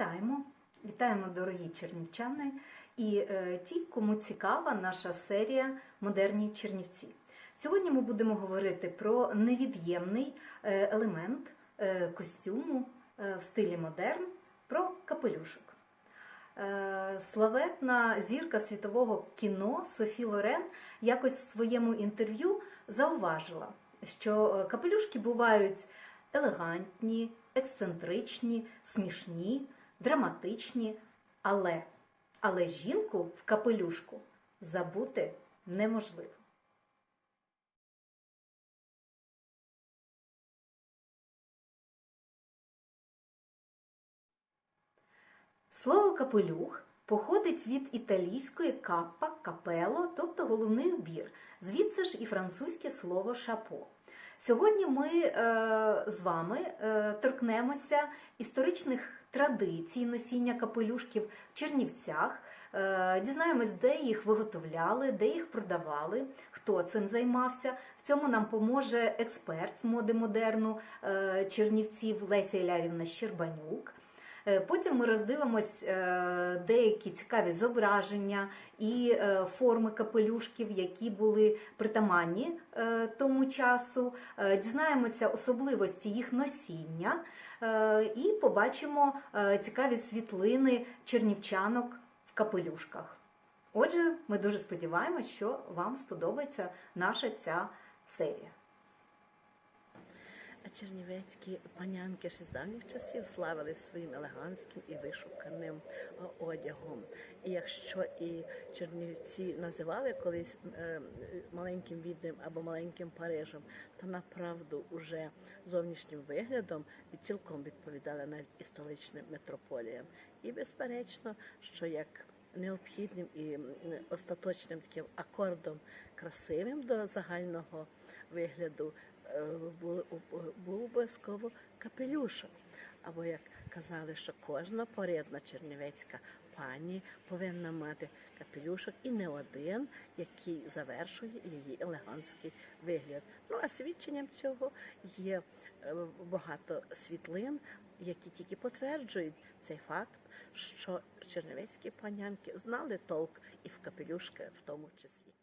Вітаємо! Вітаємо, дорогі чернівчани і е, ті, кому цікава наша серія Модерні Чернівці. Сьогодні ми будемо говорити про невід'ємний е, елемент е, костюму в стилі модерн, про капелюшок. Славетна зірка світового кіно Софі Лорен якось в своєму інтерв'ю зауважила, що капелюшки бувають елегантні, ексцентричні, смішні, драматичні, але, але жінку в капелюшку забути неможливо. Слово капелюх походить від італійської каппа, капело, тобто головний убір, звідси ж і французьке слово шапо. Сьогодні ми е, з вами е, торкнемося історичних традицій носіння капелюшків в Чернівцях, е, дізнаємось, де їх виготовляли, де їх продавали, хто цим займався. В цьому нам поможе експерт з моди модерну е, Чернівців Леся Ілярівна Щербанюк. Е, Потім ми роздивимось е, деякі цікаві зображення і е, форми капелюшків, які були притаманні тому часу. Дізнаємося особливості їх носіння і побачимо цікаві світлини чернівчанок в капелюшках. Отже, ми дуже сподіваємось, що вам сподобається наша ця серія. Чернівецькі панянки ще з давніх часів славили своїм елегантським і вишуканим одягом. І якщо і Чернівці називали колись е, маленьким відним або маленьким Парижем, то направду уже зовнішнім виглядом цілком відповідали навіть і столичним метрополіям. І безперечно, що як необхідним і остаточним таким акордом красивим до загального вигляду був, обов'язково капелюшок. Або як казали, що кожна порядна чернівецька пані повинна мати капелюшок і не один, який завершує її елегантський вигляд. Ну а свідченням цього є е, багато світлин, які тільки потверджують цей факт, що чернівецькі панянки знали толк і в капелюшка в тому числі.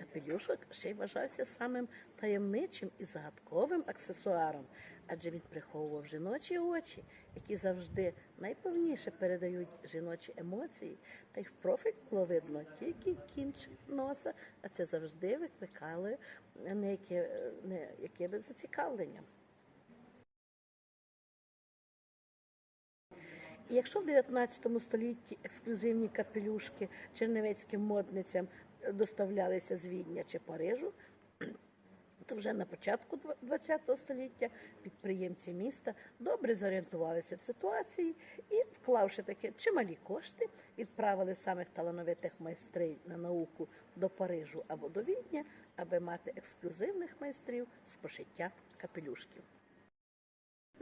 Капелюшок ще й вважався самим таємничим і загадковим аксесуаром, адже він приховував жіночі очі, які завжди найповніше передають жіночі емоції, та й в профіль було видно тільки кінчик носа, а це завжди викликало неяке, не, яке би зацікавлення. І якщо в 19 столітті ексклюзивні капелюшки чернівецьким модницям доставлялися з Відня чи Парижу, то вже на початку ХХ століття підприємці міста добре зорієнтувалися в ситуації і, вклавши такі чималі кошти, відправили самих талановитих майстрів на науку до Парижу або до Відня, аби мати ексклюзивних майстрів з пошиття капелюшків.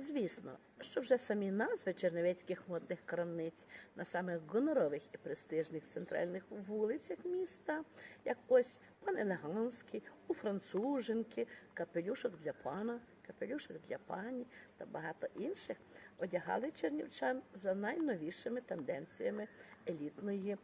Звісно, що вже самі назви чернівецьких модних крамниць на самих гонорових і престижних центральних вулицях міста, як ось пан Елеганський, у француженки, капелюшок для пана, капелюшок для пані та багато інших, одягали чернівчан за найновішими тенденціями елітної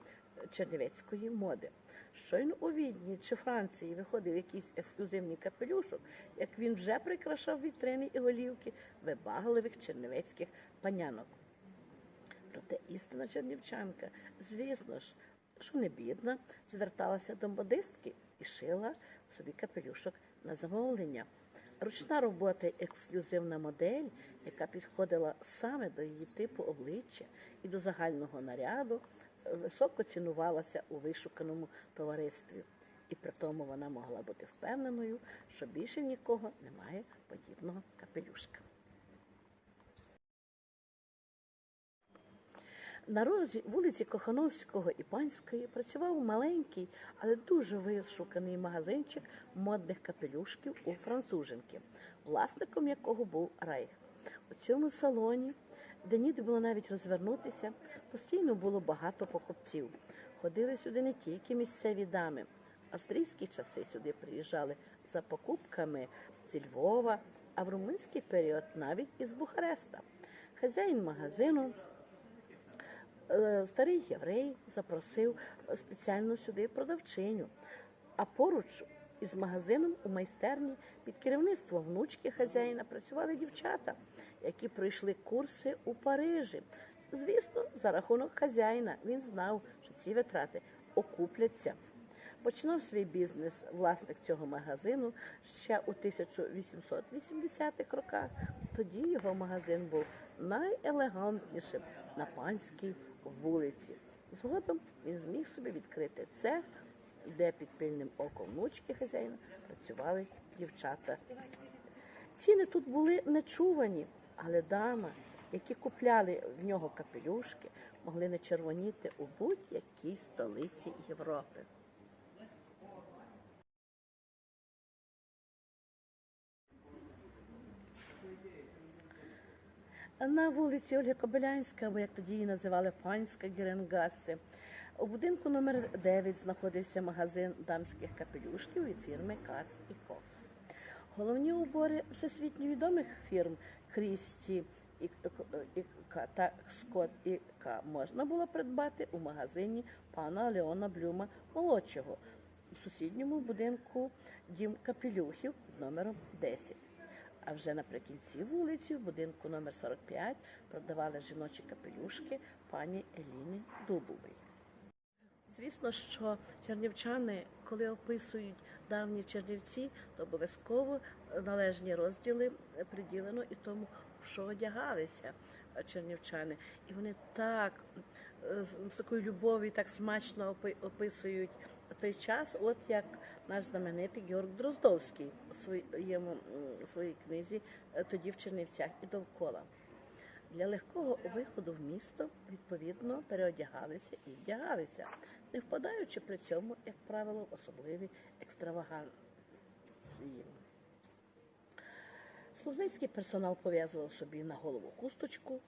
чернівецької моди. Щойно у Відні чи Франції виходив якийсь ексклюзивний капелюшок, як він вже прикрашав вітрини і голівки вибагливих чернівецьких панянок. Проте істина чернівчанка, звісно ж, що не бідна, зверталася до модистки і шила собі капелюшок на замовлення. Ручна робота ексклюзивна модель, яка підходила саме до її типу обличчя і до загального наряду, високо цінувалася у вишуканому товаристві. І при тому вона могла бути впевненою, що більше нікого немає подібного капелюшка. На розі вулиці Кохановського і Панської працював маленький, але дуже вишуканий магазинчик модних капелюшків у француженки, власником якого був Райх. У цьому салоні, де ніде було навіть розвернутися, постійно було багато покупців. Ходили сюди не тільки місцеві дами. Австрійські часи сюди приїжджали за покупками зі Львова, а в румунський період навіть із Бухареста. Хазяїн магазину, е, старий єврей, запросив спеціально сюди продавчиню. А поруч із магазином у майстерні під керівництвом внучки хазяїна працювали дівчата, які пройшли курси у Парижі. Звісно, за рахунок хазяїна він знав, що ці витрати окупляться. Починав свій бізнес власник цього магазину ще у 1880-х роках. Тоді його магазин був найелегантнішим на панській вулиці. Згодом він зміг собі відкрити цех, де під пильним оком внучки хазяїна працювали дівчата. Ціни тут були нечувані, але дама, які купляли в нього капелюшки, могли не червоніти у будь-якій столиці Європи. На вулиці Ольги Кобилянська, або як тоді її називали панська Геренгаси, у будинку номер 9 знаходився магазин дамських капелюшків від фірми Кац і Кок. Головні убори всесвітньо відомих фірм Крісті і, і, К та Скотт і можна було придбати у магазині пана Леона Блюма молодшого у сусідньому будинку Дім Капелюхів під номером 10. А вже наприкінці вулиці, в будинку номер 45, продавали жіночі капелюшки пані Еліни Дубової. Звісно, що чернівчани, коли описують давні чернівці, то обов'язково належні розділи приділено і тому, що одягалися чернівчани. І вони так е, з такою любов'ю, так смачно описують той час, от як наш знаменитий Георг Дроздовський у своєму своїй книзі е, тоді в Чернівцях і довкола. Для легкого виходу в місто відповідно переодягалися і вдягалися, не впадаючи при цьому, як правило, в особливі екстраваганції. Служницький персонал пов'язував собі на голову хусточку,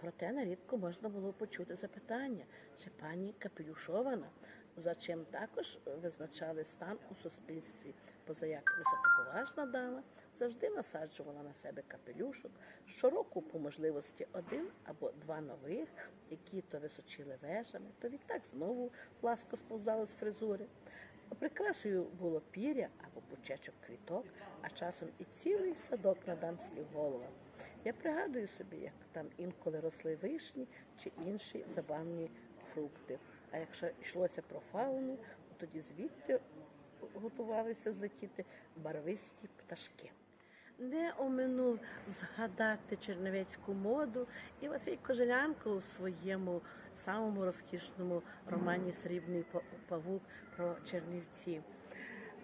проте нерідко можна було почути запитання, чи пані капелюшована, за чим також визначали стан у суспільстві, позаяк високоповажна дама завжди насаджувала на себе капелюшок, щороку по можливості один або два нових, які то височили вежами, то відтак знову пласко сповзали з фризури. Прикрасою було піря або пучечок квіток, а часом і цілий садок на дамських головах. Я пригадую собі, як там інколи росли вишні чи інші забавні фрукти. А якщо йшлося про фауну, то тоді звідти готувалися злетіти барвисті пташки. Не оминув згадати чернівецьку моду і Василь Кожелянко у своєму самому розкішному романі Срібний па- павук про Чернівці.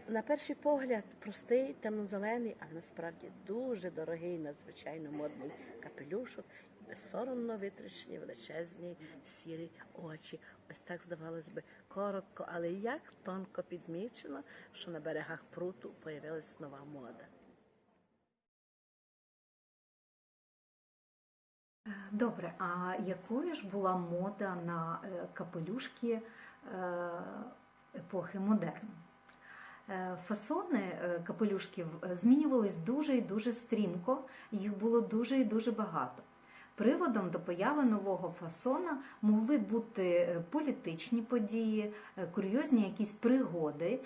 На перший погляд, простий, темно-зелений, але насправді дуже дорогий, надзвичайно модний капелюшок, і безсоромно витрачені величезні сірі очі. Ось так здавалось би коротко, але як тонко підмічено, що на берегах пруту появилась нова мода. Добре, а якою ж була мода на е, капелюшки е, епохи модерну? Е, Фасони капелюшків змінювались дуже і дуже стрімко, їх було дуже і дуже багато. Приводом до появи нового фасона могли бути політичні події, курйозні якісь пригоди,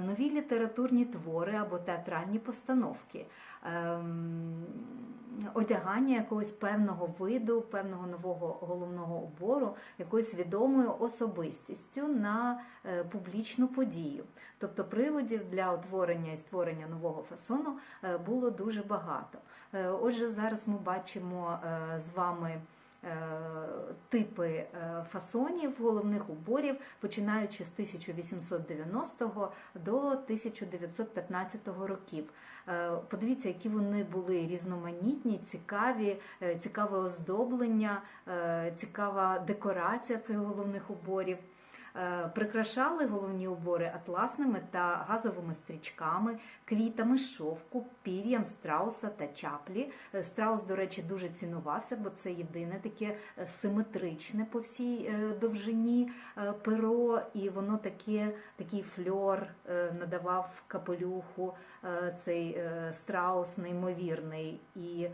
нові літературні твори або театральні постановки, ем, одягання якогось певного виду, певного нового головного убору, якоюсь відомою особистістю на е, публічну подію. Тобто приводів для утворення і створення нового фасону е, було дуже багато. Е, Отже, зараз ми бачимо з вами типи е, фасонів головних уборів, починаючи з 1890 до 1915 років. Е, Подивіться, які вони були різноманітні, цікаві, е, цікаве оздоблення, е, цікава декорація цих головних уборів. Е, Прикрашали головні убори атласними та газовими стрічками, квітами шовку, пір'ям страуса та чаплі. Е, Страус, до речі, дуже цінувався, бо це єдине таке е, симетричне по всій довжині перо, і воно таке, такий фльор надавав капелюху цей е, страус неймовірний. І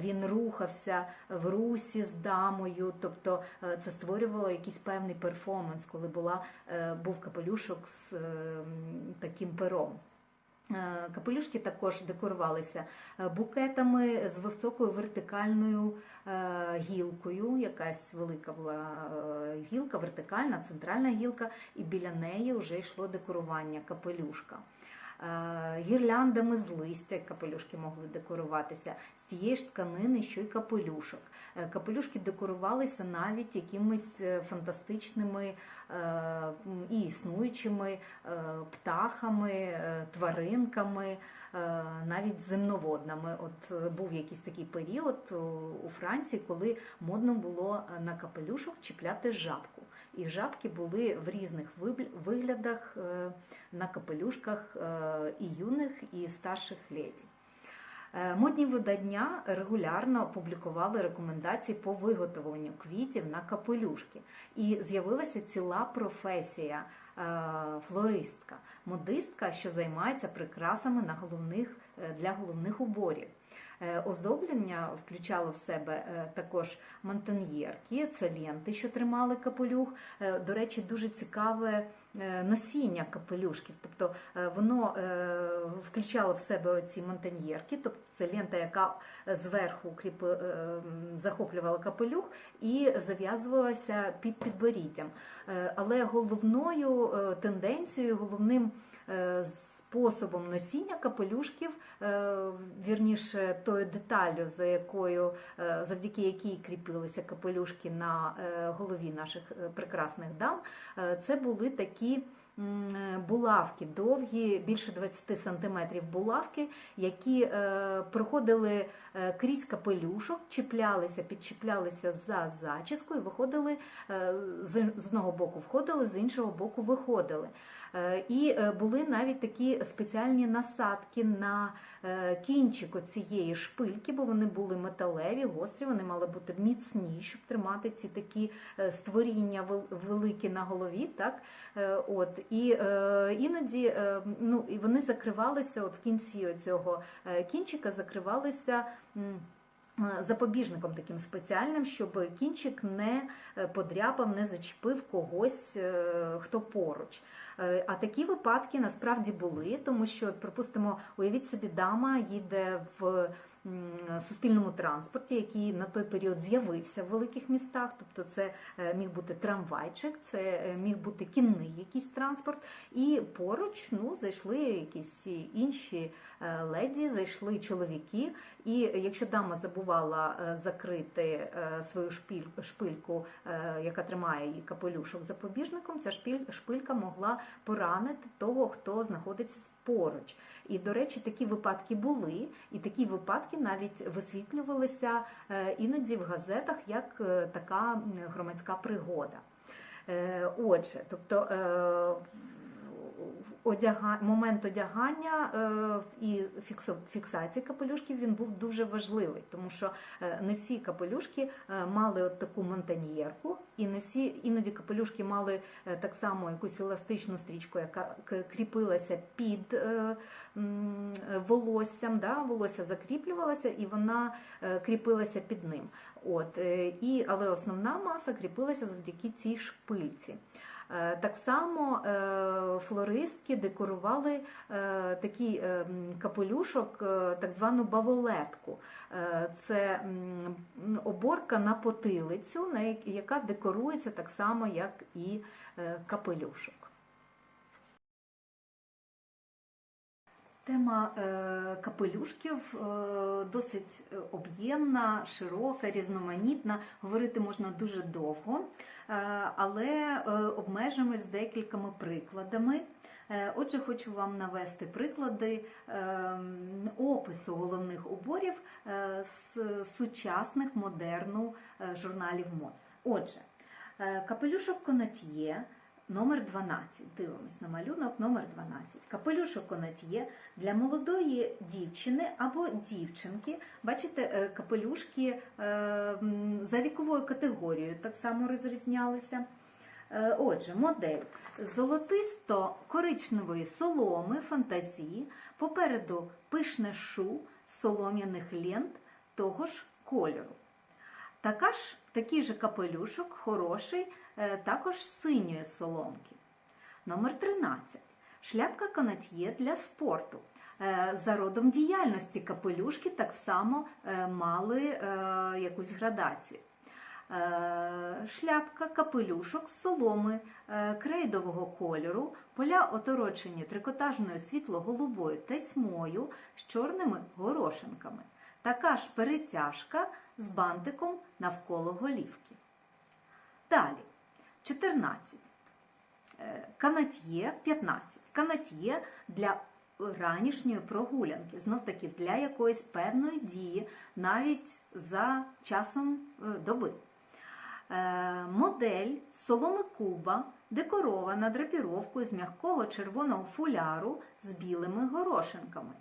він рухався в русі з дамою, тобто е, це створювало якийсь певний перформанс, коли була, е, був капелюшок з е, таким пером. Е, Капелюшки також декорувалися е, букетами з високою вертикальною е, гілкою. Якась велика була е, гілка, вертикальна, центральна гілка, і біля неї вже йшло декорування капелюшка. Е, Гірляндами з листя капелюшки могли декоруватися з тієї ж тканини, що й капелюшок. Е, Капелюшки декорувалися навіть якимись е, фантастичними і існуючими птахами, тваринками, навіть земноводнами. От був якийсь такий період у Франції, коли модно було на капелюшок чіпляти жабку. І жабки були в різних виглядах е, на капелюшках е, і юних, і старших леді. Е, Модні видання регулярно публікували рекомендації по виготовленню квітів на капелюшки. І з'явилася ціла професія флористка, модистка, що займається прикрасами на головних, для головних уборів. Е, Оздоблення включало в себе е, також монтаньєрки, це ленти, що тримали капелюх. Е, До речі, дуже цікаве носіння капелюшків. Тобто воно включало в себе ці монтаньєрки, тобто це лента, яка зверху захоплювала капелюх і зав'язувалася під підборіддям. Але головною тенденцією, головним способом носіння капелюшків, е, вірніше тою деталлю, за якою е, завдяки якій кріпилися капелюшки на е, голові наших прекрасних дам, це були такі. Булавки довгі, більше 20 сантиметрів булавки, які проходили крізь капелюшок, чіплялися, підчіплялися за зачіску і виходили з одного боку входили, з іншого боку виходили. Е, І е, були навіть такі спеціальні насадки на е, кінчик цієї шпильки, бо вони були металеві, гострі, вони мали бути міцні, щоб тримати ці такі створіння вел- великі на голові. Так? От. І іноді ну, вони закривалися от в кінці цього кінчика, закривалися. Е, Запобіжником таким спеціальним, щоб кінчик не е, подряпав, не зачепив когось, е, хто поруч. А такі випадки насправді були, тому що, припустимо, уявіть собі, дама їде в суспільному транспорті, який на той період з'явився в великих містах. Тобто, це міг бути трамвайчик, це міг бути кінний якийсь транспорт. І поруч ну, зайшли якісь інші леді, зайшли чоловіки. І якщо дама забувала е, закрити е, свою шпильку, е, яка тримає її капелюшок запобіжником, ця шпилька могла поранити того, хто знаходиться поруч. І, до речі, такі випадки були, і такі випадки навіть висвітлювалися е, іноді в газетах як е, така громадська пригода. Е, Отже, тобто е, одяга... момент одягання е, і фіксації капелюшків він був дуже важливий, тому що е, не всі капелюшки е, мали от таку монтаньєрку, і не всі іноді капелюшки мали так само якусь еластичну стрічку, яка кріпилася під волоссям. Да? Волосся закріплювалося і вона кріпилася під ним. От, і, але основна маса кріпилася завдяки цій шпильці. Е, Так само е, флористки декорували е, такий капелюшок, так звану баволетку. Це оборка на потилицю, яка декорується так само, як і капелюшок. Тема е, капелюшків е, досить е, об'ємна, широка, різноманітна. Говорити можна дуже довго, але обмежимось декількома прикладами. Отже, хочу вам навести приклади е, опису головних уборів з сучасних модерну журналів мод. Отже, капелюшок конотьє Номер 12. Дивимось на малюнок номер 12. Капелюшок конатьє для молодої дівчини або дівчинки. Бачите, е, капелюшки е, за віковою категорією так само розрізнялися. Е, Отже, модель золотисто-коричневої соломи фантазії, попереду пишне шу солом'яних лент того ж кольору. Така ж, такий же капелюшок хороший, також синьої соломки. Номер 13. Шляпка канатьє для спорту. Е, За родом діяльності капелюшки так само е, мали е, якусь градацію. Е, Шляпка, капелюшок з соломи е, крейдового кольору, поля оторочені трикотажною світло-голубою тесьмою з чорними горошинками. Така ж перетяжка з бантиком навколо голівки. Далі, 14. Е, Канатьє 15. Канатьє для ранішньої прогулянки, знов таки для якоїсь певної дії, навіть за часом е, доби. Е, Модель соломи куба декорована драпіровкою з м'якого червоного фуляру з білими горошинками.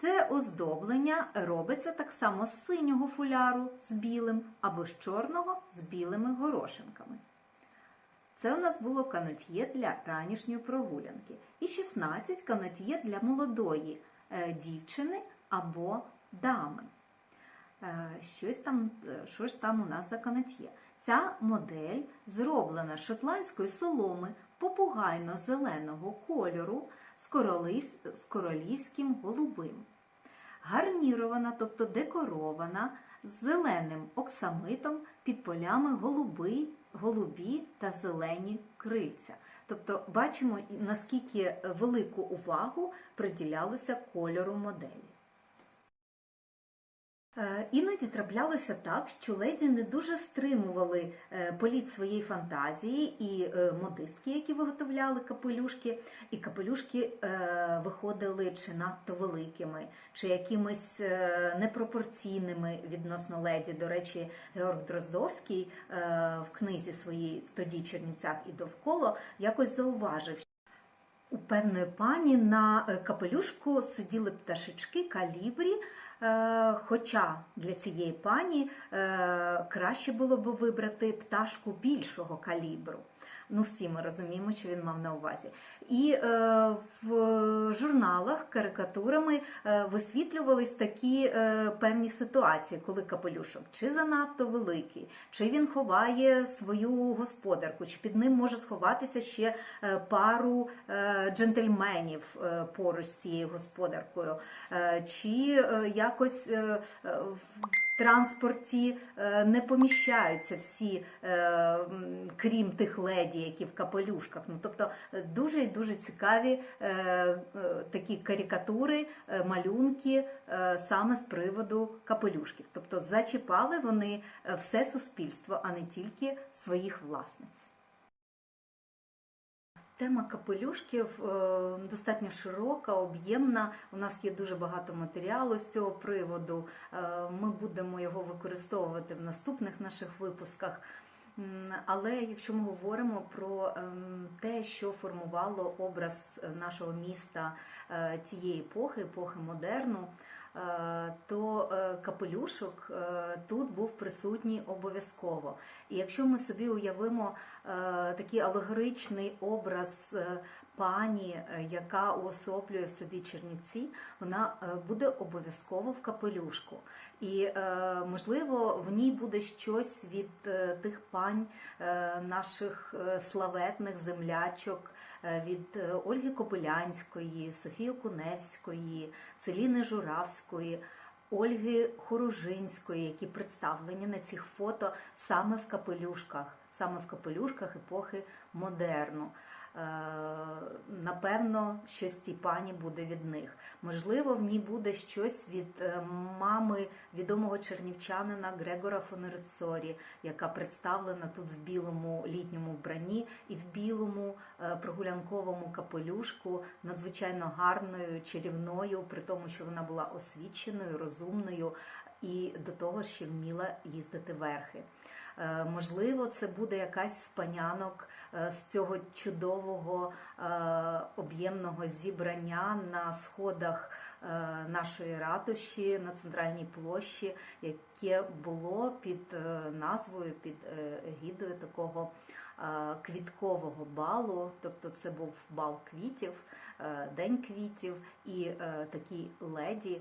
Це оздоблення робиться так само з синього фуляру з білим або з чорного з білими горошинками. Це у нас було канотьє для ранішньої прогулянки. І 16 канотьє для молодої е, дівчини або дами. Е, Щось там, е, що ж там у нас за канатьє? Ця модель зроблена з шотландської соломи попугайно-зеленого кольору з, королівсь- з королівським голубим. Гарнірована, тобто декорована з зеленим оксамитом під полями голуби, голубі та зелені крильця. Тобто бачимо, наскільки велику увагу приділялося кольору моделі. Е, Іноді траплялося так, що леді не дуже стримували е, політ своєї фантазії і е, модистки, які виготовляли капелюшки, і капелюшки виходили чи надто великими, чи якимись непропорційними відносно леді. До речі, Георг Дроздовський в книзі своїй тоді Чернівцях і довкола якось зауважив, у певної пані на капелюшку сиділи пташечки калібрі. Е, Хоча для цієї пані е, краще було б вибрати пташку більшого калібру. Ну, всі ми розуміємо, що він мав на увазі. І е, в журналах карикатурами е, висвітлювались такі е, певні ситуації, коли капелюшок чи занадто великий, чи він ховає свою господарку, чи під ним може сховатися ще е, пару е, джентльменів е, поруч з цією господаркою, е, чи е, якось е, е, транспорті е, не поміщаються всі, е, крім тих леді, які в капелюшках. Ну, тобто е, дуже і дуже цікаві такі карикатури, малюнки саме з приводу капелюшків. Тобто зачіпали вони все суспільство, а не тільки своїх власниць. Тема капелюшків е, достатньо широка, об'ємна. У нас є дуже багато матеріалу з цього приводу. Е, Ми будемо його використовувати в наступних наших випусках. Але якщо ми говоримо про ем, те, що формувало образ нашого міста е, тієї епохи, епохи модерну, то капелюшок тут був присутній обов'язково. І якщо ми собі уявимо такий алегоричний образ е, пані, е, яка уособлює собі Чернівці, вона е, буде обов'язково в капелюшку. І, е, можливо, в ній буде щось від е, тих пань е, наших е, славетних землячок, е, від е, Ольги Кобилянської, Софії Окуневської, Целіни Журавської. Ольги Хоружинської, які представлені на цих фото саме в капелюшках, саме в капелюшках епохи модерну. Е, Напевно, щось тій пані буде від них. Можливо, в ній буде щось від е, мами відомого чернівчанина Грегора Фонерцорі, яка представлена тут в білому літньому вбранні і в білому е, прогулянковому капелюшку, надзвичайно гарною, чарівною, при тому, що вона була освіченою, розумною. і до того ще вміла їздити верхи. Е, Можливо, це буде якась з панянок е, з цього чудового е, об'ємного зібрання на сходах нашої ратуші на центральній площі, яке було під назвою, під гідою такого квіткового балу. Тобто це був бал квітів, день квітів, і такі леді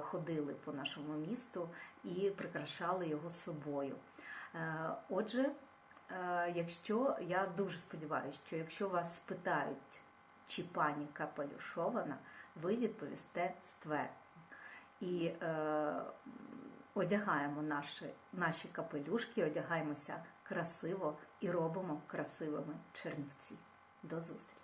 ходили по нашому місту і прикрашали його собою. Е, Отже, е, якщо я дуже сподіваюся, що якщо вас спитають, чи пані Капелюшована, ви відповісте ствердно. І е, одягаємо наші, наші капелюшки, одягаємося красиво і робимо красивими чернівці. До зустрічі!